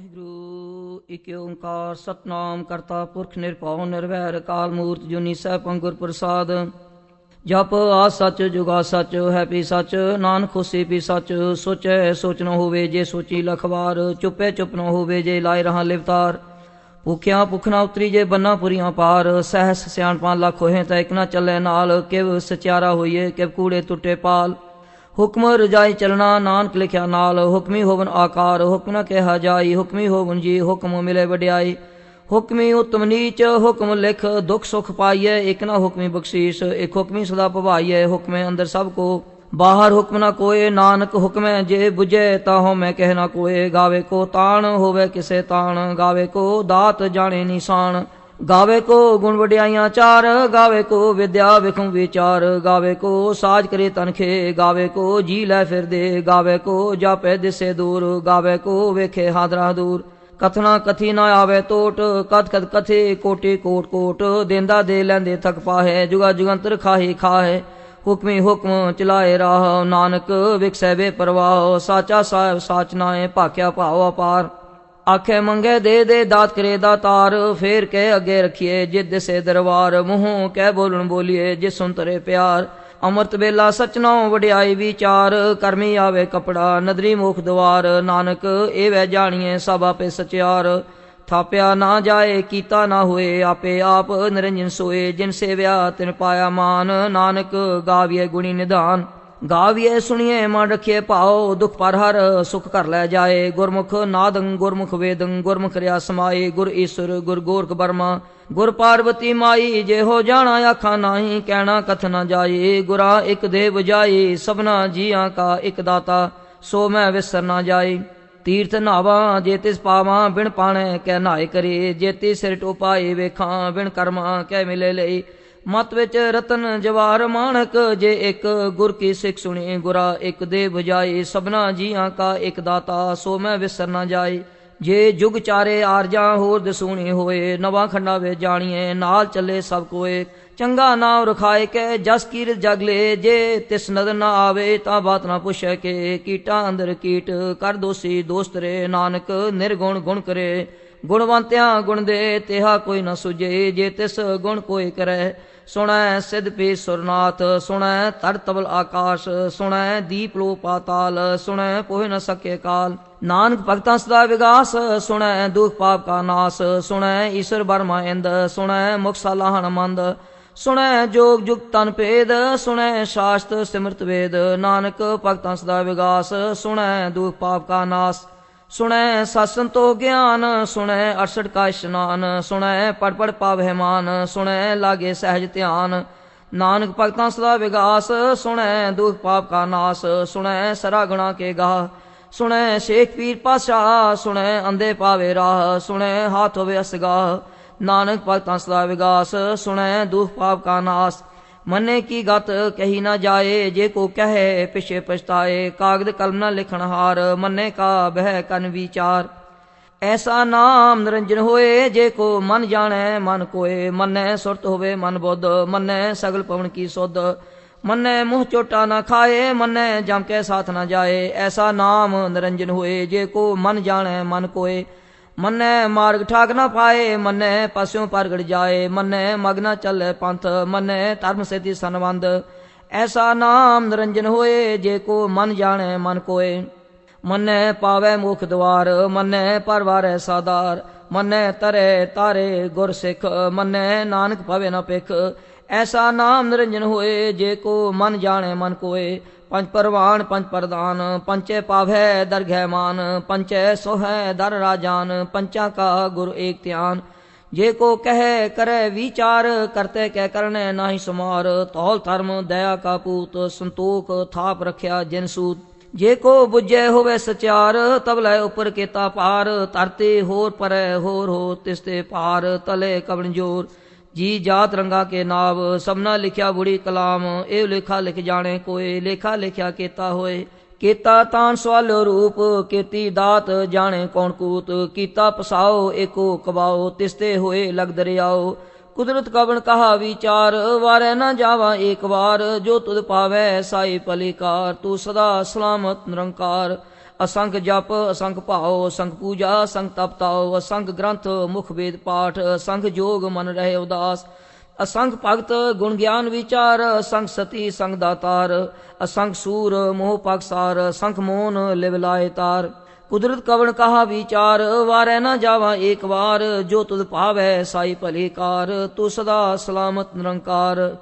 ਵਾਹਿਗੁਰੂ। ਇਕ ਓੰਕਾਰ ਸਤਨਾਮ ਕਰਤਾ ਪੁਰਖ ਨਿਰਭਉ ਨਿਰਵੈਰ ਕਾਲ ਮੂਰਤ ਜੁਨੀ ਸਹਿ ਪੰਗੁਰ ਪ੍ਰਸਾਦ। ਜਪ ਆ ਸੱਚ ਜੁਗਾ ਸੱਚ, ਹੈ ਪੀ ਸੱਚ, ਨਾਨਕ ਖੁਸ਼ੀ ਪੀ ਸੱਚ, ਸੋਚੈ ਸੋਚ ਨ ਹੋਵੇ ਜੇ ਸੋਚੀ ਲਖਵਾਰ ਚੁੱਪੇ ਚੁੱਪ ਨ ਹੋਵੇ ਜੇ ਲਾਇ ਰਹਾ ਲਿਵਤਾਰ। ਭੁਖਿਆ ਭੁਖ ਨਾ ਉਤਰੀ ਜੇ ਬੰਨਾ ਪੁਰੀਆਂ ਪਾਰ, ਸਹਿਸ ਸਿਆਣਪਾਂ ਲੱਖ ਹੋਏ ਤਾਂ ਇਕ ਨਾ ਚੱਲੇ ਨਾਲ, ਕਿਵ ਸਚਿਆਰਾ ਹੋਈਏ ਕਿਵ ਕੂੜੇ ਟੁੱਟੇ ਪਾਲ। ਹੁਕਮ ਰਜਾਈ ਚਲਣਾ, ਨਾਨਕ ਲਿਖਿਆ ਨਾਲ, ਹੁਕਮੀ ਹੋਵਨ ਆਕਾਰ, ਹੁਕਮ ਨ ਕਿਹਾ ਜਾਈ, ਹੁਕਮੀ ਹੋਵਨ ਜੀ, ਹੁਕਮ ਮਿਲੇ ਵਡਿਆਈ। ਹੁਕਮੀ ਉਤਮ ਨੀਚ, ਹੁਕਮ ਲਿਖ, ਦੁਖ ਸੁਖ ਪਾਈਐ, ਇਕ ਨਾ ਹੁਕਮੀ ਬਖਸ਼ੀਸ਼, ਇਕ ਹੁਕਮੀ ਸਦਾ ਭਵਾਈਐ, ਹੁਕਮੇ ਅੰਦਰ ਸਭ ਕੋ। ਬਾਹਰ ਹੁਕਮ ਨਾ ਕੋਏ, ਨਾਨਕ ਹੁਕਮੈ ਜੇ 부ਜੈ ਤਾਹੋ ਮੈਂ ਕਹਿ ਨਾ ਕੋਏ। ਗਾਵੇ ਕੋ ਤਾਣ, ਹੋਵੇ ਕਿਸੇ ਤਾਣ, ਗਾਵੇ ਕੋ ਦਾਤ ਜਾਣੇ ਨਿਸ਼ਾਨ। ਗਾਵੇ ਕੋ ਗੁਣ ਵਡਿਆਈਆਂ ਚਾਰ, ਗਾਵੇ ਕੋ ਵਿਦਿਆ ਵਿਖਮ ਵਿਚਾਰ, ਗਾਵੇ ਕੋ ਸਾਜ ਕਰੇ ਤਨਖੇ ਗਾਵੇ ਕੋ ਜੀ ਲੈ ਫਿਰਦੇ, ਗਾਵੇ ਕੋ ਜਾਪੇ ਦਿਸੇ ਦੂਰ, ਗਾਵੇ ਕੋ ਵੇਖੇ ਹਾਦਰਾ ਦੂਰ। ਕਥਨਾ ਕਥੀ ਨਾ ਆਵੇ ਟੋਟ ਕਦ ਕਦ ਕਥੇ ਕੋਟੇ ਕੋਟ ਕੋਟ, ਦੇਂਦਾ ਦੇ ਲੈਂਦੇ ਥਕ ਪਾਹੇ, ਜੁਗਾ ਜੁਗੰਤਰ ਖਾਹੀ ਖਾਹੇ। ਹੁਕਮੀ ਹੁਕਮ ਚਲਾਏ ਰਾਹ, ਨਾਨਕ ਵਿਖਸੈ ਵੇ ਪਰਵਾਹ ਸਾਚਾ ਸਾਹਿਬ ਸਾਚ ਨਾਏ ਭਾਖਿਆ ਭਾਵ ਅਪਾਰ। ਆਖੇ, ਮੰਗੇ ਦੇ ਦੇ ਦਾਤ ਕਰੇ ਦਾਤਾਰ ਫੇਰ ਕੇ ਅੱਗੇ ਰਖੀਏ, ਜਿਦ ਸੇ ਦਰਬਾਰ, ਮੂੰਹੋਂ ਕਹਿ ਬੋਲਣ ਬੋਲੀਏ, ਜਿਸ ਸੁਨ ਤਰੇ ਪਿਆਰ। ਅੰਮ੍ਰਿਤ ਵੇਲਾ ਸਚਨੋ ਵਡਿਆਈ ਵਿਚਾਰ ਕਰਮੀ ਆਵੇ ਕਪੜਾ, ਨਦਰੀ ਮੁਖ ਦਵਾਰ। ਨਾਨਕ ਇਹ ਵੈ ਜਾਣੀਏ ਸਭ ਆਪੇ ਸਚਿਆਰ। ਥਾਪਿਆ ਨਾ ਜਾਏ, ਕੀਤਾ ਨਾ ਹੋਏ, ਆਪੇ ਆਪ ਨਿਰੰਜਨ ਸੋਏ। ਜਿਨ ਸੇਵਿਆ, ਤਿਨ ਪਾਇਆ ਮਾਨ। ਨਾਨਕ, ਗਾਵੀਏ ਗੁਣੀ ਨਿਧਾਨ। ਗਾਵੀਏ ਸੁਣੀਏ ਮਨ ਰਖੀਏ ਭਾਉ, ਦੁਖ ਪਰ ਹਰ, ਸੁਖ ਕਰ ਲੈ ਜਾਏ। ਗੁਰਮੁਖ ਨਾਦੰ, ਗੁਰਮੁਖ ਵੇਦੰ, ਗੁਰਮੁਖ ਰਿਆ ਸਮਾਏ ਗੁਰ ਈਸ਼ਰ, ਗੁਰ ਗੋਰਖ ਬਰਮਾ, ਗੁਰ ਪਾਰਵਤੀ ਮਾਈ। ਜੇ ਹੋ ਜਾਣਾ ਆਖਾਂ ਨਾਹੀ, ਕਹਿਣਾ ਕਥ ਨਾ ਜਾਏ ਗੁਰਾ ਇੱਕ ਦੇ ਬੁਝਾਈ ਸਭਨਾ ਜੀਆਂ ਕਾ ਇੱਕ ਦਾਤਾ। ਸੋ ਮੈਂ ਵਿਸਰ ਨਾ ਜਾਏ ਤੀਰਥ ਨਾਵਾਂ, ਜੇ ਤਿਸ ਪਾਵਾਂ, ਬਿਨ ਪਾਣੇ ਕਹਿ ਨਾਏ ਕਰੇ। ਜੇ ਤੀ ਸਿਰ ਟੋਪਾਏ ਵੇਖਾਂ, ਬਿਨ ਕਰਮਾਂ ਕਹਿ ਮਿਲੇ ਲਈ। ਮਤ ਵਿੱਚ ਰਤਨ ਜਵਾਰ ਮਾਣਕ, ਜੇ ਇੱਕ ਗੁਰ ਕੀ ਸਿੱਖ ਸੁਣੀ, ਗੁਰਾ ਇੱਕ ਦੇ ਬੁਝਾਈ ਸਭਨਾ ਜੀਆਂ ਕਾ ਇੱਕ ਦਾਤਾ, ਸੋ ਮੈਂ ਵਿਸਰ ਨਾ ਜਾਏ। ਜੇ ਜੁਗ ਚਾਰੇ ਆਰਜਾਂ ਹੋਰ ਦਸੂਣੀ ਹੋਏ, ਨਵਾਂ ਖੰਡਾ ਵੇ ਜਾਣੀਏ, ਨਾਲ ਚੱਲੇ ਸਭ ਕੋਏ। ਚੰਗਾ ਨਾਮ ਰਖਾਏ ਕੇ, ਜਸ ਕੀਰਤ ਜਗਲੇ ਜੇ ਤਿਸ ਨਦਰ ਨਾ ਆਵੇ, ਤਾਂ ਬਾਤ ਨਾ ਪੁੱਛੇ ਕੇ। ਕੀਟਾਂ ਅੰਦਰ ਕੀਟ, ਕਰ ਦੋਸੀ ਦੋਸਤ ਰੇ, ਨਾਨਕ ਨਿਰਗੁਣ ਗੁਣ ਕਰੇ। ਗੁਣਵੰਤਿਆਂ ਗੁਣ ਦੇ, ਤਿਹਾ ਕੋਈ ਨ ਸੁਜੇ ਜੇ ਤਿਸ ਗੁਣ ਕੋਈ ਕਰੈ। ਸੁਣੈ ਸਿਧ ਪੀ ਸੁਰਨਾਥ, ਸੁਣੈ ਤੜ ਤਬਲ ਆਕਾਸ਼, ਸੁਣੈ ਦੀਪ ਲੋ ਪਾਤਾਲ, ਸੁਣੈ ਕੋਇ ਨ ਸਕੇ ਕਾਲ। ਨਾਨਕ ਭਗਤਾਂ ਸਦਾ ਵਿਗਾਸ, ਸੁਣੈ ਦੁਖ ਪਾਪ ਕਾ ਨਾਸ, ਸੁਣੈ ਈਸ਼ਰ ਬਰਮਾ ਇੰਦ, ਸੁਣੈ ਮੁਖ ਸਲਾਹਣ ਮੰਦ। ਸੁਣੈ ਜੋਗ ਜੁਗ ਤਨ ਭੇਦ, ਸੁਣੈ ਸ਼ਾਸਤ ਸਿਮਰਤ ਵੇਦ। ਨਾਨਕ ਭਗਤਾਂ ਸਦਾ ਵਿਗਾਸ, ਸੁਣੈ ਦੁਖ ਪਾਪ ਕਾ ਨਾਸ। ਸੁਣੈ ਸਤਸੰ ਤੋ ਗਿਆਨ, ਸੁਣੈ 68 ਕਾ ਇਸ਼ਨਾਨ, ਸੁਣੈ ਪੜ ਪੜ ਪਾਵਹਿ ਮਾਨ, ਸੁਣੈ ਲਾਗੇ ਸਹਿਜ ਧਿਆਨ। ਨਾਨਕ ਭਗਤਾਂ ਸਦਾ ਵਿਗਾਸ, ਸੁਣੈ ਦੁਖ ਪਾਪ ਕਾ ਨਾਸ, ਸੁਣੈ ਸਰਾ ਗੁਣਾ ਕੇ ਗਾ ਸੁਣੈ ਸ਼ੇਖ ਪੀਰ ਪਾਸ਼ਾ ਸੁਣੈ ਅੰਦੇ ਪਾਵੇ ਰਾਹ, ਸੁਣੈ ਹਾਥ ਹੋਵੇ ਅਸਗਾ ਨਾਨਕ ਭਗਤਾਂ ਸਦਾ ਵਿਗਾਸ, ਸੁਣੈ ਦੁਖ ਪਾਪ ਕਾ ਨਾਸ। ਮੰਨੇ ਕੀ ਗਤ, ਕਹੀ ਨਾ ਜਾਏ, ਜੇ ਕੋ ਕਹੇ, ਪਿਛੇ ਪਛਤਾਏ, ਕਾਗਦ ਕਲਮ ਨਾ ਲਿਖਣ ਹਾਰ, ਮੰਨੇ ਕਾ ਬਹਿ ਕਨ ਵਿਚਾਰ। ਐਸਾ ਨਾਮ ਨਿਰੰਜਨ ਹੋਏ, ਜੇ ਕੋ ਮਨ ਜਾਣੈ, ਮਨ ਕੋਏ। ਮੰਨੈ ਸੁਰਤ ਹੋਵੇ ਮਨ ਬੁੱਧ, ਮੰਨੈ ਸਗਲ ਪਵਨ ਕੀ ਸੁਧ। ਮੰਨੈ ਮੂੰਹ ਚੋਟਾ ਨਾ ਖਾਏ, ਮੰਨੈ ਜਮ ਕੇ ਸਾਥ ਨਾ ਜਾਏ। ਐਸਾ ਨਾਮ ਨਿਰੰਜਨ ਹੋਏ, ਜੇ ਕੋ ਮਨ ਜਾਣੈ, ਮਨ ਕੋਏ। ਮੰਨੈ ਮਾਰਗ ਠਾਕ ਨਾ ਪਾਏ, ਮੰਨੈ ਪਸਿਓ ਪ੍ਰਗਟ ਜਾਏ, ਮੰਨੈ ਮਗਨਾ ਚੱਲੇ ਪੰਥ, ਮੰਨੈ ਧਰਮ ਸੇਤੀ ਸੰਵੰਦ ਐਸਾ ਨਾਮ ਨਿਰੰਜਨ ਹੋਏ, ਜੇ ਕੋ ਮਨ ਜਾਣੈ ਮਨ ਕੋਏ। ਮੰਨੈ ਪਾਵੈ ਮੁਖ ਦਵਾਰ, ਮੰਨੈ ਪਰਵਾਰੈ ਸਾਦਾਰ। ਮੰਨੈ ਤਰੇ ਤਾਰੇ ਗੁਰ ਸਿੱਖ, ਮੰਨੈ ਨਾਨਕ ਭਵੇ ਨ ਪਿਖ ਐਸਾ ਨਾਮ ਨਿਰੰਜਨ ਹੋਏ, ਜੇ ਕੋ ਮਨ ਜਾਣੈ ਮਨ ਕੋਏ। ਪੰਜ ਪਰਵਾਨ, ਪੰਜ ਪ੍ਰਦਾਨ ਪੰਚੇ ਪਾਵੈ ਦਰਗਹਿ ਮਾਨ, ਪੰਚੇ ਸੋਹੈ ਦਰ ਰਾਜਾਨ, ਪੰਚਾ ਕਾ ਗੁਰ ਏਕ ਧਿਆਨ। ਜੇ ਕੋ ਕਹੈ, ਕਰੈ ਵਿਚਾਰ, ਕਰਤੇ ਕਹਿ ਕਰਨੇ ਨਾਹੀ ਸਮਾਰ। ਤੌਲ ਧਰਮ, ਦਇਆ ਕਾ ਪੂਤ, ਸੰਤੋਖ ਥਾਪ ਰਖਿਆ ਜਿਨ ਸੂਤ। ਜੇ ਕੋ 부ਜੈ ਹੋਵੇ ਸਚਾਰ ਤਬ ਲੈ ਉਪਰ ਕੀਤਾ ਪਾਰ ਤਰਤੇ ਹੋਰ ਪਰੈ ਹੋਰ ਹੋ ਤਿਸਤੇ ਪਾਰ ਤਲੇ ਕਵਣ ਜੋਰ। ਜੀ ਜਾਤ ਰੰਗਾ ਕੇ ਨਾਵ, ਸਭਨਾ ਲਿਖਿਆ ਬੁੜੀ ਕਲਾਮ, ਇਹ ਲੇਖਾ ਲਿਖ ਜਾਣੇ ਕੋਏ, ਲੇਖਾ ਲਿਖਿਆ ਕੀਤਾ ਹੋਏ। ਕੀਤਾ ਤਾਂ ਸਵਾਲ ਰੂਪ, ਕੀਤੀ ਦਾਤ ਜਾਣੇ ਕੌਣ ਕੂਤ। ਕੀਤਾ ਪਸਾਓ, ਏਕੋ ਕਬਾਓ, ਤਿਸਤੇ ਹੋਏ ਲਗ ਦਰਿਆਓ। ਕੁਦਰਤ ਕਵਣ ਕਹਾ ਵਿਚਾਰ, ਵਾਰੇ ਨਾ ਜਾਵਾ ਏਕ ਵਾਰ। ਜੋ ਤੁਧ ਪਾਵੈ ਸਾਈ ਪਲਿਕਾਰ ਤੂੰ ਸਦਾ ਸਲਾਮਤ ਨਿਰੰਕਾਰ। ਅਸੰਖ ਜਪ ਅਸੰਖ ਭਾਉ ਅਸੰਖ ਪੂਜਾ ਅਸੰਖ ਤਪ ਤਾਉ ਅਸੰਖ ਗ੍ਰੰਥ, ਮੁਖ ਵੇਦ ਪਾਠ ਅਸੰਖ ਜੋਗ ਮਨ ਰਹੇ ਉਦਾਸ। ਅਸੰਖ ਭਗਤ, ਗੁਣ ਗਿਆਨ ਵਿਚਾਰ ਅਸੰਖ ਸਤੀ ਸੰਗ ਦਾਤਾਰ। ਅਸੰਖ ਸੂਰ, ਮੋਹ ਪਕਸਾਰ ਅਸੰਖ ਮੋਨ ਲਿਵ ਲਾਏ ਤਾਰ। ਕੁਦਰਤ ਕਵਣ ਕਹਾ ਵਿਚਾਰ, ਵਾਰੈ ਨਾ ਜਾਵਾ ਏਕ ਵਾਰ। ਜੋ ਤੁਧ ਭਾਵੈ, ਸਾਈ ਭਲੇ ਕਾਰ। ਤੂੰ ਸਦਾ ਸਲਾਮਤ ਨਿਰੰਕਾਰ।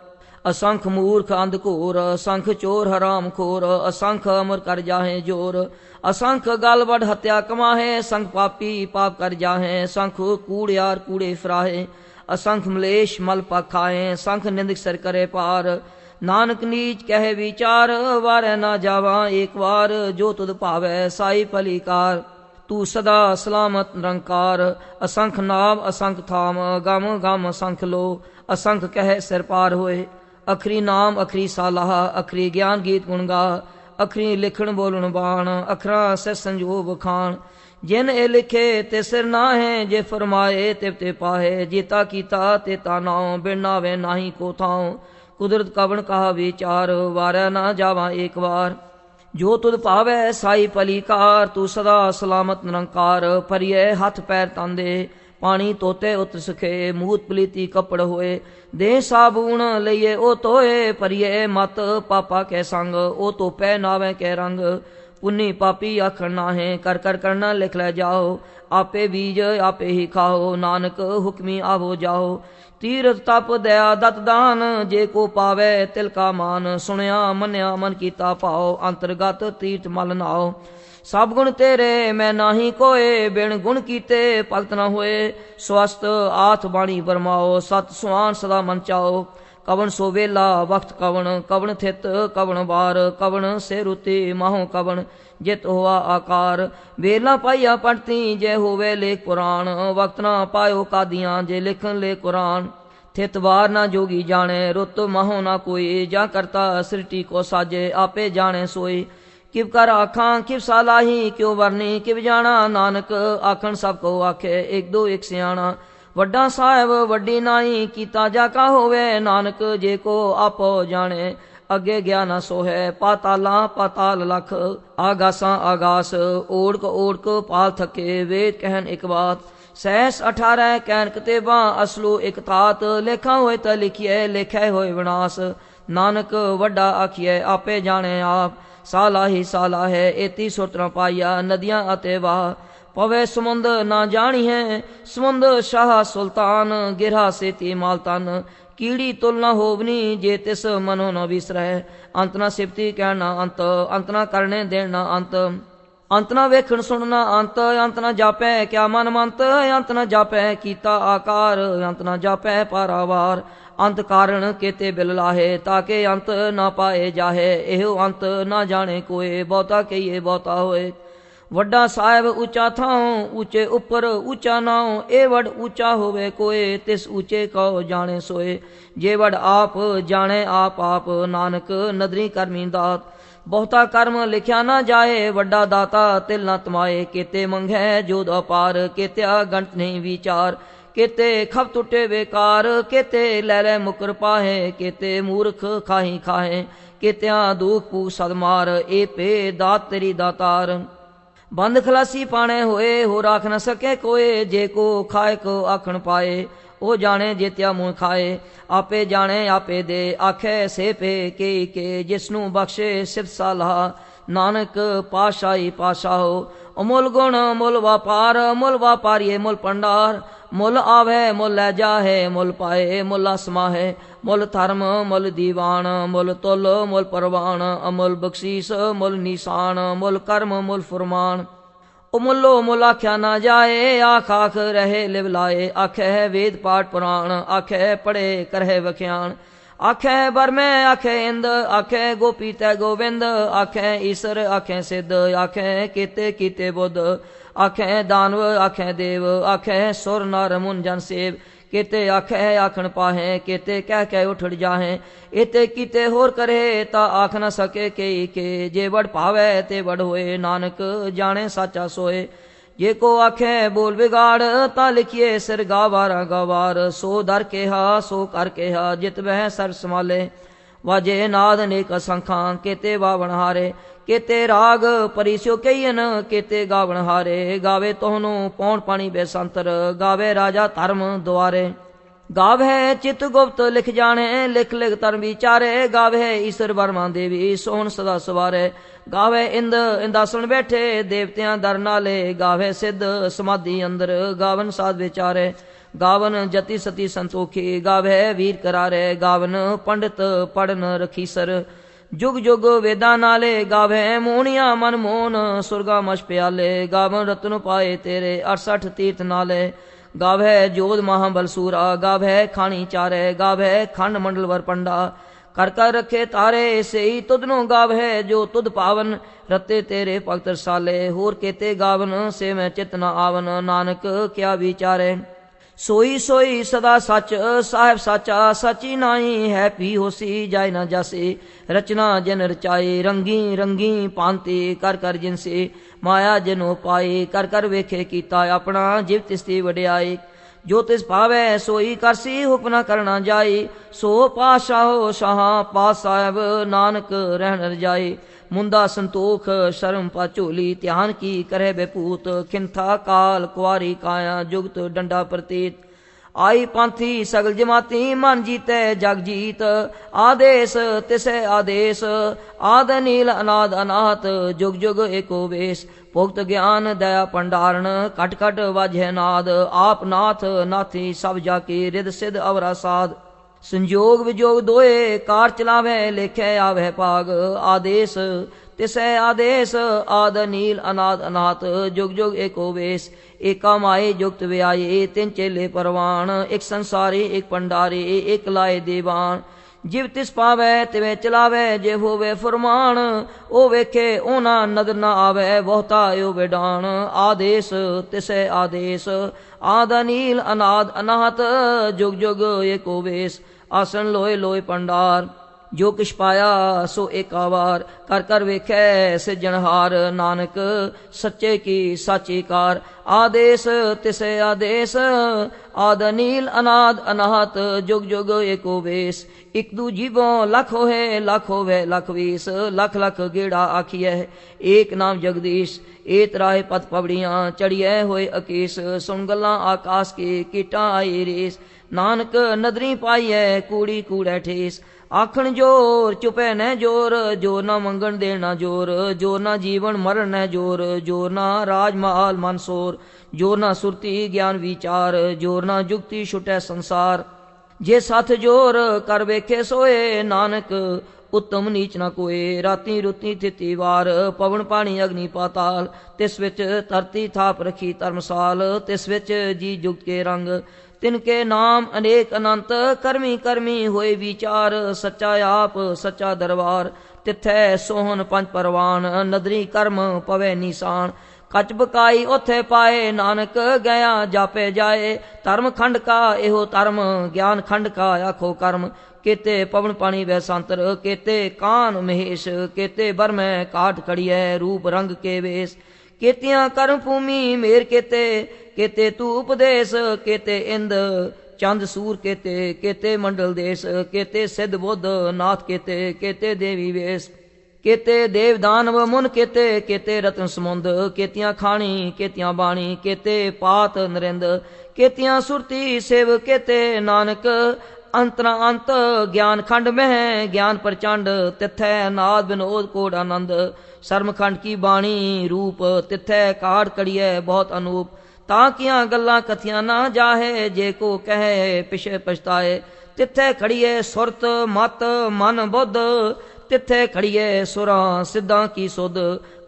ਅਸੰਖ ਮੂਰਖ ਅੰਧ ਘੋਰ, ਅਸੰਖ ਚੋਰ ਹਰਾਮ ਖੋਰ, ਅਸੰਖ ਅਮਰ ਕਰ ਜਾਹੇ ਜੋਰ, ਅਸੰਖ ਗਲ ਹਤਿਆ ਕਮਾਹੇ ਸੰਖ ਪਾਪੀ ਪਾਪ ਕਰ ਜਾਹੇ, ਸੰਖ ਕੂੜਿਆਰ ਕੂੜੇ ਫਰਾਹੇ, ਅਸੰਖ ਮਲੇਸ਼ ਮਲ ਪਖਾਏ ਸੰਖ ਨਿੰਦਕ ਸਰ ਕਰੇ ਪਾਰ ਨਾਨਕ ਨੀਚ ਕਹੇ ਵਿਚਾਰ, ਵਾਰੈ ਨਾ ਜਾਵਾ ਏਕ ਵਾਰ, ਜੋ ਤੁਧ ਭਾਵੈ ਸਾਈ ਭਲੀਕਾਰ ਤੂੰ ਸਦਾ ਸਲਾਮਤ ਨਿਰੰਕਾਰ, ਅਸੰਖ ਨਾਮ ਅਸੰਖ ਥਾਮ, ਗਮ ਗਮ ਅਸੰਖ ਲੋ, ਅਸੰਖ ਕਹਿ ਸਿਰ ਪਾਰ ਹੋਏ। ਅਖਰੀ ਨਾਮ, ਅਖਰੀ ਸਾਲਾਹ, ਅਖਰੀ ਗਿਆਨ ਗੀਤ ਗੁਣ ਗਾ, ਅਖਰੀ ਲਿਖਣ ਬੋਲਣ ਬਾਣ, ਅਖਰਾ ਸੇ ਸੰਜੋਗ ਖਾਨ ਜਿਨ ਇਹ ਲਿਖੇ ਤੇ ਸਿਰ ਨਾਹੇ, ਜੇ ਫਰਮਾਏ ਤੇ ਤੇ ਪਾਹੇ। ਜੀਤਾ ਕੀਤਾ ਤੇ ਤਾ ਨਾਉ, ਬਿਨ ਨਾਵੇ ਨਾਹੀ ਕੋ ਥਾਉ। ਕੁਦਰਤ ਕਵਣ ਕਹਾ ਵਿਚਾਰ, ਵਾਰੈ ਨਾ ਜਾਵਾਂ ਏਕ ਵਾਰ। ਜੋ ਤੁਧ ਭਾਵੈ ਸਾਈ ਪਲੀਕਾਰ ਤੂੰ ਸਦਾ ਸਲਾਮਤ ਨਿਰੰਕਾਰ ਪਰਿਐ ਹੱਥ ਪੈਰ ਤਾਂਦੇ ਪਾਣੀ ਤੋਤੇ ਉਤ ਸਖੇ, ਮੂਤ ਪਲੀਤੀ ਕੱਪੜ ਹੋਏ। ਦੇ ਸਾਬੂਣ ਲਈਏ, ਉਹ ਤੋਏ ਪਰਿਐ ਮਤ ਪਾਪਾ ਕੈ ਸੰਗ, ਉਹ ਤੋਪੈ ਨਾਵੇਂ ਕੈ ਰੰਗ। ਪੁੰਨੀ ਪਾਪੀ ਆਖਣ ਨਾਹੇ, ਕਰ ਕਰ ਕਰਨਾ ਲਿਖ ਲੈ ਜਾਓ। ਆਪੇ ਬੀਜ, ਆਪੇ ਹੀ ਖਾਓ, ਨਾਨਕ ਹੁਕਮੀ ਆਵੋ ਜਾਓ। ਤੀਰਥ ਤਪ ਦਇਆ ਦਤ ਦਾਨ, ਜੇ ਕੋ ਪਾਵੇ ਤਿਲ ਕਾ ਮਾਨ। ਸੁਣਿਆ ਮੰਨਿਆ ਮਨ ਕੀਤਾ ਭਾਉ, ਅੰਤਰਗਤ ਤੀਰਥ ਮਲ ਨਾਓ ਸਭ ਗੁਣ ਤੇਰੇ, ਮੈਂ ਨਾਹੀ ਕੋਏ, ਬਿਨ ਗੁਣ ਕੀਤੇ ਭਗਤ ਨਾ ਹੋਏ। ਸਵਸਤ ਆਥ ਬਾਣੀ ਬਰਮਾਓ ਸਤ ਸੁਆਨ ਸਦਾ ਮਨ ਚਾਓ। ਕਵਣ ਸੋ ਵੇਲਾ ਵਕਤ ਕਵਣ ਕਵਣ ਥਿਤ ਕਵਣ ਬਾਰ ਕਵਣ ਸੇ ਰੁਤੀ ਮਾਹੋ ਕਵਣ, ਜਿਤ ਹੋਆ ਆਕਾਰ। ਵੇਲਾ ਪਾਈਆ ਪੜਤੀ ਜੇ ਹੋਵੇ ਲੇ ਕੁਰਾਨ ਵਕਤ ਨਾ ਪਾਇਓ ਕਾਦੀਆਂ, ਜੇ ਲਿਖਣ ਲੇ ਕੁਰਾਨ। ਥਿਤ ਵਾਰ ਨਾ ਜੋਗੀ ਜਾਣੇ, ਰੁੱਤ ਮਾਹੋ ਨਾ ਕੋਈ, ਜਾਂ ਕਰਤਾ ਸ੍ਰਿਟੀ ਕੋ ਸਾਜੇ, ਆਪੇ ਜਾਣੇ ਸੋਈ ਕਿਵ ਕਰ ਆਖਾਂ, ਕਿਵ ਸਾਲਾਹੀ, ਕਿਉ ਵਰਨੀ, ਕਿਵ ਜਾਣਾ ਨਾਨਕ, ਆਖਣ ਸਭ ਕੋ ਆਖੇ, ਇੱਕ ਦੋ ਇੱਕ ਸਿਆਣਾ। ਵੱਡਾ ਸਾਹਿਬ, ਵੱਡੀ ਨਾਈ, ਕੀਤਾ ਜਾ ਕਾ ਹੋਵੇ ਨਾਨਕ, ਜੇ ਕੋ ਆਪੋ ਜਾਣੇ, ਅੱਗੇ ਗਿਆ ਨਾ ਸੋਹੈ। ਪਾਤਾਲਾਂ, ਪਾਤਾਲ ਲਖ, ਆਗਾਸਾਂ ਆਗਾਸ, ਓੜਕ ਓੜਕ ਪਾਲ ਥਕੇ, ਵੇਦ ਕਹਿਨ ਇੱਕ ਬਾਤ। ਸੈਸ 18 ਕਹਿਨ ਕਤੇਬਾਂ ਅਸਲੂ ਇਕ ਤਾਤ। ਲੇਖਾ ਹੋਏ ਤਾਂ ਲਿਖੀਏ ਲੇਖੇ ਹੋਏ ਵਿਨਾਸ਼। ਨਾਨਕ ਵੱਡਾ ਆਖੀਏ ਆਪੇ ਜਾਣੇ ਆਪ। ਸਾਲਾ ਹੀ ਸਾਲਾ ਹੈ, ਏਤੀ ਸੁਰਤਨਾ ਪਾਈਆ ਨਦੀਆਂ ਅਤੇ ਵਾਹ। ਪਵੇ ਸਮੁੰਦ ਨਾ ਜਾਣੀ ਹੈ, ਸਮੁੰਦ ਸ਼ਾਹ ਸੁਲਤਾਨ ਗਿਰਾ ਸੇਤੀ ਮਾਲਤਨ ਕੀੜੀ ਤੁਲ ਨਾ ਹੋਵਨੀ ਜੇ ਤਿਸ ਮਨੋ ਨ ਵਿਸਰੈ ਅੰਤ ਨਾ ਸਿਫਤੀ ਕਹਿਣਾ ਅੰਤ ਅੰਤ ਨਾ ਕਰਨੇ ਦੇਣਾ ਅੰਤ। ਅੰਤ ਨਾ ਵੇਖਣ ਸੁਣਨਾ ਅੰਤ ਅੰਤ ਨਾ ਜਾਪੈ ਕਿਆ ਮਨ ਮੰਤ। ਅੰਤ ਨਾ ਜਾਪੈ ਕੀਤਾ ਆਕਾਰ, ਅੰਤ ਨਾ ਜਾਪੈ ਪਾਰਾਵਾਰ। ਅੰਤ ਕਾਰਣ ਕੇਤੇ ਬਿਲ ਲਾਹੇ ਤਾਕੇ ਅੰਤ ਨਾ ਪਾਏ ਜਾਹੇ। ਇਹੋ ਅੰਤ ਨਾ ਜਾਣੇ ਕੋਏ, ਬਹੁਤਾ ਕਹੀਏ ਬਹੁਤਾ ਹੋਏ। ਵੱਡਾ ਸਾਹਿਬ ਉੱਚਾ ਥਾਉ, ਉੱਚੇ ਉੱਪਰ ਉੱਚਾ ਨਾਉ। ਇਹ ਵਡ ਉੱਚਾ ਹੋਵੇ ਕੋਏ, ਤਿਸ ਉੱਚੇ ਕਉ ਜਾਣੇ ਸੋਏ। ਜੇ ਵੜ ਆਪ ਜਾਣੇ ਆਪ ਆਪ, ਨਾਨਕ ਨਦਰੀ ਕਰਮੀ ਦਾਤ। ਬਹੁਤਾ ਕਰਮ ਲਿਖਿਆ ਨਾ ਜਾਏ, ਵੱਡਾ ਦਾਤਾ ਤਿਲ ਨਾ ਤਮਾਏ। ਕੀਤੇ ਮੰਗੈ ਜੋਦ ਅਪਾਰ ਕੀਤਿਆ ਗੰਟ ਨਹੀਂ ਵਿਚਾਰ। ਕੀਤੇ ਖਬ ਟੁੱਟੇ ਬੇਕਾਰ, ਕੀਤੇ ਲੈ ਲੈ ਮੁਕਰ ਪਾਹੇ, ਕੀਤੇ ਮੂਰਖ ਖਾਹੀ ਖਾਹੇ, ਕੀਤਿਆਂ ਦੁਖ ਪੂ ਸਦਮਾਰ ਏ ਪੇ ਦਾਤ ਤੇਰੀ ਦਾਤਾਰ। ਬੰਦ ਖਲਾਸੀ ਪਾਣੇ ਹੋਏ ਹੋ ਰਾਖ ਨ ਸਕੇ ਕੋਏ, ਜੇ ਕੋ ਖਾਏ ਕੋ ਆਖਣ ਪਾਏ, ਉਹ ਜਾਣੇ ਜੇਤਿਆ ਮੂੰਹ ਖਾਏ, ਆਪੇ ਜਾਣੇ ਆਪੇ ਦੇ, ਆਖੇ ਸੇ ਪੇ ਕੇ ਕੇ, ਜਿਸਨੂੰ ਬਖਸ਼ੇ ਸਿਫਤ ਸਾਲਾ। ਨਾਨਕ ਪਾਸ਼ਾਈ ਪਾਸ਼ਾਹੋ ਅਮੁੱਲ ਗੁਣ ਮੁੱਲ ਵਪਾਰ, ਮੁੱਲ ਵਪਾਰੀਏ ਮੁੱਲ ਪੰਡਾਰ ਮੁੱਲ ਆਵੇ, ਮੁੱਲ ਲੈ ਜਾਹੇ, ਮੁੱਲ ਪਾਏ, ਮੁੱਲ ਅਸਮਾਹੇ, ਮੁੱਲ ਧਰਮ, ਮੁੱਲ ਦੀਵਾਨ, ਮੁੱਲ ਤੁਲ, ਮੁੱਲ ਪਰਵਾਨ, ਅਮੁੱਲ ਬਖਸ਼ੀਸ, ਮੁੱਲ ਨਿਸ਼ਾਨ, ਮੁੱਲ ਕਰਮ, ਮੁੱਲ ਫਰਮਾਨ। ਉਮੁੱਲੋ ਮੁੱਲ ਆਖਿਆ ਨਾ ਜਾਏ, ਆਖ ਆਖ ਰਹੇ ਲਿਵ ਲਾਏ, ਆਖੇ ਵੇਦ ਪਾਠ ਪੁਰਾਣ, ਆਖੇ ਪੜੇ ਕਰਹਿ ਵਖਿਆਣ। ਆਖੇ ਬਰਮੇ, ਆਖੇ ਇੰਦ, ਆਖੇ ਗੋਪੀ ਤੈ ਗੋਵਿੰਦ, ਆਖੇ ਈਸ਼ਰ, ਆਖੇ ਸਿੱਧ, ਆਖੇ ਕੀਤੇ ਕੀਤੇ ਬੁੱਧ। ਆਖੈ ਦਾਨਵ ਆਖੈ ਦੇਵ ਆਖੈ ਸੁਰ ਨਰ ਮੁਨ ਜਨ ਸੇਵ। ਕੀਤੇ ਆਖੇ ਆਖਣ ਪਾਹੇ, ਕਿਤੇ ਕਹਿ ਕਹਿ ਉਠੜ ਜਾਹੇ। ਇਤੇ ਕੀਤੇ ਹੋਰ ਕਰੇ ਤਾਂ ਆਖ ਨਾ ਸਕੇ ਕੇ ਕੇ। ਜੇ ਵੜ ਭਾਵੇ ਤੇ ਵਡ ਹੋਏ, ਨਾਨਕ ਜਾਣੇ ਸਾਚਾ ਸੋਏ। ਜੇ ਕੋ ਆਖੇ ਬੋਲ ਵਿਗਾੜ, ਤਾਂ ਲਿਖੀਏ ਸਿਰ ਗਾਵਾਰਾ ਗਵਾਰ। ਸੋ ਦਰ ਕੇਹਾ, ਸੋ ਕਰ ਕਿਹਾ, ਜਿਤ ਬਹਿ ਸਰ ਸਮਾਲੇ ਵਾਜੇ ਨਾਦ ਨੇਕ ਸੰਖਾਂ, ਕੇਤੇ ਵਾਵਣ ਹਾਰੇ, ਕੇਤੇ ਰਾਗ ਪਰਿਸਿਓ ਕਈਨ, ਕੇਤੇ ਗਾਵਣ ਹਾਰੇ, ਗਾਵੇ ਤੋਹਨੂੰ ਪੌਣ ਪਾਣੀ ਬੇਸੰਤਰ, ਗਾਵੇ ਰਾਜਾ ਧਰਮ ਦੁਆਰੇ। ਗਾਵੇ ਚਿਤ ਗੁਪਤ ਲਿਖ ਜਾਣੇ, ਲਿਖ ਲਿਖ ਧਰਮ ਵਿਚਾਰੇ, ਗਾਵੇ ਈਸ਼ਰ ਵਰਮਾ ਦੇਵੀ ਸੋਹਣ ਸਦਾ ਸਵਾਰੇ। ਗਾਵੇ ਇੰਦ ਇੰਦਾਸਣ ਬੈਠੇ, ਦੇਵਤਿਆਂ ਦਰ ਨਾਲੇ, ਗਾਵੇ ਸਿੱਧ ਸਮਾਧੀ ਅੰਦਰ, ਗਾਵਨ ਸਾਧ ਵਿਚਾਰੇ। ਗਾਵਨ ਜਤੀ ਸਤੀ ਸੰਤੋਖੀ ਗਾਵੇ ਵੀਰ ਕਰਾਰੇ, ਗਾਵਨ ਪੰਡਤ ਪੜਨ ਰਖੀਸਰ ਜੁਗ ਜੁਗ ਵੇਦਾਂ ਨਾਲੇ ਗਾਵੇ ਮੋਹਣੀਆਂ ਮਨ ਮੋਹਨ, ਸੁਰਗਾ ਮਛ ਪਿਆਲੇ, ਗਾਵਨ ਰਤਨ ਪਾਏ ਤੇਰੇ 68 ਤੀਰਥ ਨਾਲੇ। ਗਾਵੇ ਜੋਧ ਮਹਾਬਲ ਸੂਰਾ ਗਾਵੇ ਖਾਣੀ ਚਾਰੇ ਗਾਵੇ ਖੰਡ ਮੰਡਲ ਵਰ ਪੰਡਾ। ਕਰ ਕਰ ਰਖੇ ਤਾਰੇ ਸਈ ਤੁਧ ਨੂੰ ਗਾਵੇ ਜੋ ਤੁਧ ਪਾਵਨ। ਰਤੇ ਤੇਰੇ ਭਗਤ ਰਸਾਲੇ, ਹੋਰ ਕੇਤੇ ਗਾਵਨ ਸੇ ਮੈਂ ਚਿਤ ਨ ਆਵਨ। ਨਾਨਕ ਕਿਆ ਵਿਚਾਰੇ। ਸੋਈ ਸੋਈ ਸਦਾ ਸੱਚ, ਸਾਹਿਬ ਸਾਚਾ ਸਚੀ ਨਾਹੀ ਹੈ ਪੀ ਹੋਸੀ, ਜਾਇ ਨਾ ਜਾਸੀ। ਰਚਨਾ ਜਨ ਰਚਾਏ ਰੰਗੀ ਰੰਗੀ ਪਾਂਤੀ ਕਰ ਕਰ ਜਿਨਸੀ। ਮਾਇਆ ਜਨੋ ਪਾਏ ਕਰ ਕਰ ਵੇਖੇ ਕੀਤਾ ਆਪਣਾ, ਜਿਵ ਤਿਸਤੀ ਵਡਿਆਈ। ਜੋ ਤਿਸ ਭਾਵੈ, ਸੋਈ ਕਰਸੀ ਹੁਕਮ ਨ ਕਰਨਾ ਜਾਈ। ਸੋ ਪਾਸ਼ਾਹੋ ਸ਼ਾਹ ਪਾਸ ਸਾਹਿਬ, ਨਾਨਕ ਰਹਿਣ ਰਜਾਈ। ਮੁੰਦਾ ਸੰਤੋਖ, ਸ਼ਰਮ ਪਾ ਧਿਆਨ ਕੀ ਕਰੇ ਬੇਪੂਤ ਖਿੰਥਾ ਕਾਲ ਕੁਆਰੀ ਕਾਇਆ ਜੁਗਤ ਡੰਡਾ ਪ੍ਰਤੀਤ। ਆਈ ਪੰਥੀ ਸਗਲ ਜਮਾਤੀ ਮਨ ਜੀਤੈ ਜਗ ਜੀਤ, ਆਦੇਸ ਤਿਸੈ ਆਦੇਸ, ਆਦ ਨੀਲ ਅਨਾਦ ਅਨਾਹਤ, ਜੁਗ ਜੁਗ ਏਕੋ ਵੇਸ। ਭੁਗਤ ਗਿਆਨ ਦਇਆ ਪੰਡਾਰਨ ਕਟ ਕਟ ਵਾਜੈ ਨਾਦ, ਆਪ ਨਾਥ ਨਾਥੀ ਸਭ ਜਾ ਕੇ ਰਿਦ ਸਿਧ ਅਵਰਾ ਸਾਧ। ਸੰਜੋਗ ਵਿਜੋਗ ਦੋਏ ਕਾਰ ਚਲਾਵੇ, ਲੇਖੇ ਆਵੇ ਭਾਗ, ਆਦੇਸ ਤਿਸੈ ਆਦੇਸ, ਆਦ ਨੀਲ ਅਨਾਦ ਅਨਾਤ, ਜੁਗ ਜੁਗ ਏਕੋ ਵੇਸ, ਏਕਾ ਮਾਏ ਜੁਗਤ ਵਿਆਏ, ਤਿੰਨ ਚੇਲੇ ਪਰਵਾਨ ਇੱਕ ਸੰਸਾਰੀ, ਇੱਕ ਪੰਡਾਰੀ ਇੱਕ ਲਾਏ ਦੀਵਾਨ। ਜਿਵ ਤਿਸ ਪਾਵੇ ਤਿਵੇਂ ਚਲਾਵੇ, ਜੇ ਹੋਵੇ ਫਰਮਾਨ, ਉਹ ਵੇਖੇ ਉਹਨਾਂ ਨਦਰ ਨਾ ਆਵੇ, ਬਹੁਤਾ ਓ ਆਦੇਸ, ਤਿਸੈ ਆਦੇਸ, ਆਦ ਨੀਲ ਅਨਾਦ ਅਨਾਹਤ, ਜੁਗ ਜੁਗ ਏਕੋ ਵੇਸ, ਆਸਣ ਲੋਏ ਲੋਏ ਪੰਡਾਰ। ਜੋ ਕਿਛ ਪਾਇਆ ਸੋ ਏਕਾਵਾਰ ਕਰ ਕਰ ਵੇਖੈ ਸਿਜਣਹਾਰ ਨਾਨਕ ਸੱਚੇ ਕੀ ਸਾਚੀ ਕਾਰ। ਆਦੇਸ ਤਿਸੇ ਆਦੇਸ, ਆਦ ਨੀਲ ਅਨਾਦ ਅਨਾਹਤ, ਜੁਗ ਜੁਗ ਏਕੋ ਵੇਸ। ਇਕ ਦੂ ਜੀਵੋਂ ਲਖ ਹੋਏ, ਲਖ ਹੋਵੇ ਲਖ ਵੀਸ। ਲਖ ਲਖ ਗੇੜਾ ਆਖੀਐ, ਏਕ ਨਾਮ ਜਗਦੀਸ਼। ਏਤ ਰਾਏ ਪਤ ਪਵੜੀਆਂ ਚੜੀਐ ਹੋਏ ਅਕੀਸ। ਸੁਣ ਗੱਲਾਂ ਆਕਾਸ ਕੀ ਕੀਟਾਂ ਆਈ ਰੇਸ। ਨਾਨਕ ਨਦਰੀ ਪਾਈਐ, ਕੂੜੀ ਕੂੜੈ ਠੇਸ। ਆਖਣ ਜੋਰ, ਚੁਪੈ ਨੈ ਜੋਰ, ਜੋ ਨਾ ਮੰਗਣ ਦੇਣਾ ਜੋਰ, ਜੋ ਨਾ ਜੀਵਨ ਮਰਨ ਨੈ ਜੋਰ, ਜੋ ਨਾ ਰਾਜ ਮਹਾਲ ਮਨਸੋਰ ਜੋ ਨਾ ਸੁਰਤੀ ਗਿਆਨ ਵਿਚਾਰ ਜੋਰ ਨਾ ਜੁਗਤੀ ਛੁਟੈ ਸੰਸਾਰ। ਜੇ ਸੱਥ ਜੋਰ ਕਰ ਵੇਖੇ ਸੋਏ ਨਾਨਕ, ਉਤਮ ਨੀਚ ਨਾ ਕੋਏ, ਰਾਤੀ ਰੁਤੀ ਥਿਤੀ ਵਾਰ, ਪਵਨ ਪਾਣੀ ਅਗਨੀ ਪਾਤਾਲ, ਤਿਸ ਵਿੱਚ ਧਰਤੀ ਥਾਪ ਰਖੀ ਧਰਮਸਾਲ, ਤਿਸ ਵਿੱਚ ਜੀ ਜੁਗਤ ਕੇ ਰੰਗ ਤਿਨ ਕੇ ਨਾਮ ਅਨੇਕ ਅਨੰਤ, ਕਰਮੀ ਕਰਮੀ ਹੋਏ ਵਿਚਾਰ, ਸੱਚਾ ਆਪ, ਸੱਚਾ ਦਰਬਾਰ। ਤਿਥੈ ਸੋਹਣ ਪੰਜ ਪਰਵਾਨ, ਨਦਰੀ ਕਰਮ ਪਵੇ ਨਿਸ਼ਾਨ। ਕਚ ਬਕਾਈ ਉਥੇ ਪਾਏ, ਨਾਨਕ ਗਿਆ ਜਾਪੇ ਜਾਏ। ਧਰਮ ਖੰਡ ਕਾ ਇਹੋ ਧਰਮ, ਗਿਆਨ ਖੰਡ ਕਾ ਆਖੋ ਕਰਮ। ਕੇਤੇ ਪਵਨ ਪਾਣੀ ਵੈ ਸੰਤਰ, ਕੇਤੇ ਕਾਨ ਮਹੇਸ਼, ਕੇਤੇ ਬਰਮੈ ਕਾਟ ਕੜੀਐ ਰੂਪ ਰੰਗ ਕੇ ਵੇਸ। ਕੇਤੀਆਂ ਕਰਮ ਭੂਮੀ ਮੇਰ ਕੇਤੇ ਕੇਤੇ ਤੂ ਉਪਦੇਸ਼, ਕੇਤੇ ਇੰਦ, ਚੰਦ, ਸੂਰ ਕੇਤੇ ਕੇਤੇ ਮੰਡਲ ਦੇਸ਼, ਕੇਤੇ ਸਿੱਧ ਬੁੱਧ, ਨਾਥ ਕੇਤੇ ਕੇਤੇ ਦੇਵੀ ਵੇਸ, ਕੇਤੇ ਦੇਵ ਦਾਨਵ, ਮੁਨ ਕੇਤੇ ਕੇਤੇ ਰਤਨ ਸਮੁੰਦ, ਕੇਤੀਆਂ ਖਾਣੀ, ਕੇਤੀਆਂ ਬਾਣੀ, ਕੇਤੇ ਪਾਤ ਨਰਿੰਦ, ਕੇਤੀਆਂ ਸੁਰਤੀ ਸੇਵ, ਕੇਤੇ ਨਾਨਕ, ਅੰਤਰਾ ਅੰਤ, ਗਿਆਨ ਖੰਡ ਮਹਿ, ਗਿਆਨ ਪ੍ਰਚੰਡ, ਤਿਥੈ ਨਾਦ ਬਿਨੋਦ ਕੋੜ ਆਨੰਦ ਸਰਮਖੰਡ ਕੀ ਬਾਣੀ ਰੂਪ, ਤਿਥੈ ਕਾੜ ਕੜੀਐ ਬਹੁਤ ਅਨੂਪ। ਤਾਂ ਕੀਆਂ ਗੱਲਾਂ ਕਥੀਆਂ ਨਾ ਜਾਹੇ, ਜੇ ਕੋ ਕਹੇ ਪਿਛੇ ਪਛਤਾਏ। ਤਿੱਥੇ ਖੜੀਏ ਸੁਰਤ, ਮਤ, ਮਨ ਬੁੱਧ। ਤਿੱਥੇ ਖੜੀਏ ਸੁਰਾਂ, ਸਿੱਧਾਂ ਕੀ ਸੁਧ।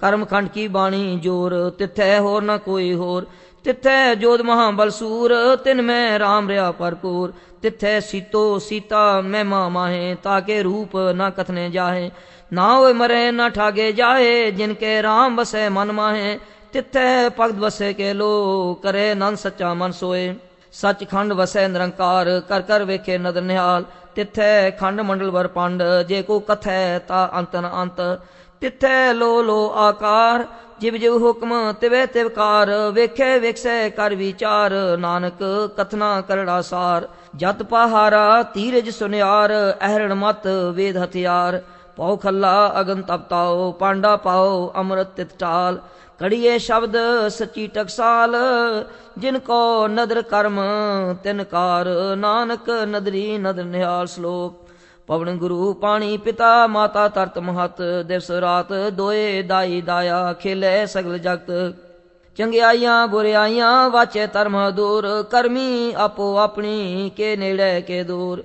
ਕਰਮਖੰਡ ਕੀ ਬਾਣੀ ਜੋਰ, ਤਿੱਥੇ ਹੋਰ ਨਾ ਕੋਈ ਹੋਰ। ਤਿੱਥੇ ਜੋਧ ਮਹਾਬਲ ਬਲਸੂਰ ਤਿਨ ਮੈਂ RAM ਰਿਆ ਭਰਪੂਰ। ਤਿੱਥੇ ਸੀਤੋ ਸੀਤਾ ਮਹਿਮਾ ਮਾਹੇ ਤਾਕੇ ਰੂਪ ਨਾ ਕਥਨੇ ਜਾਹੇ। ਨਾ ਹੋਏ ਮਰੇ ਨਾ ਠਾਗੇ ਜਾਏ, ਜਿਨ ਕੇ RAM ਵਸੈ ਮਨ ਮਾਹੇ, ਤਿੱਥੇ ਭਗਤ ਵਸੇ ਕੇ ਲੋ ਕਰੇ ਨਨ ਸੱਚਾ ਮਨ ਸੋਏ। ਸੱਚਖੰਡ ਵਸੈ ਨਿਰੰਕਾਰ, ਕਰ ਕਰ ਵੇਖੇ ਨਦਰ ਨਿਹਾਲ, ਤਿੱਥੇ ਖੰਡ ਮੰਡਲ ਵਰ ਪੰਡ, ਜੇ ਕੋ ਕਥੈ ਤਾ ਅੰਤਨ ਅੰਤ। ਤਿੱਥੇ ਲੋ ਲੋ ਆਕਾਰ, ਜਿਵ ਜਿਵ ਹੁਕਮ ਤਿਵੇ ਤਿਵਕਾਰ ਵੇਖੇ ਵੇਖਸੈ ਕਰ ਵਿਚਾਰ, ਨਾਨਕ ਕਥਨਾ ਕਰੜਾ ਸਾਰ। ਜਤ ਪਹਾਰਾ ਤੀਰਜ ਸੁਨਿਆਰ, ਅਹਰਣ ਮਤ ਵੇਦ ਹਥਿਆਰ। ਪਉ ਖੱਲਾ ਅਗਨ ਤਪਤਾਓ ਪਾਂਡਾ ਪਾਓ, ਅੰਮ੍ਰਿਤ ਤਿਤ ਟਾਲ ਕੜੀਏ ਸ਼ਬਦ ਸੱਚੀ ਟਕਸਾਲ, ਜਿਨ ਕੋ ਨਦਰ ਕਰਮ, ਤਿਨ ਕਾਰ। ਨਾਨਕ ਨਦਰੀ ਨਦਰ ਨਿਹਾਲ ਸ਼ਲੋਕ। ਪਵਨ ਗੁਰੂ ਪਾਣੀ ਪਿਤਾ, ਮਾਤਾ ਤਰਤ ਮਹਤ। ਦਿਵਸ ਰਾਤ ਦੋਏ ਦਾਈ ਦਾਇਆ, ਖੇਲੇ ਸਗਲ ਜਗਤ। ਚੰਗਿਆਈਆਂ, ਬੁਰਿਆਈਆਂ, ਵਾਚੇ ਧਰਮ ਦੂਰ। ਕਰਮੀ ਆਪੋ ਆਪਣੀ, ਕੇ ਨੇੜੇ ਕੇ ਦੂਰ।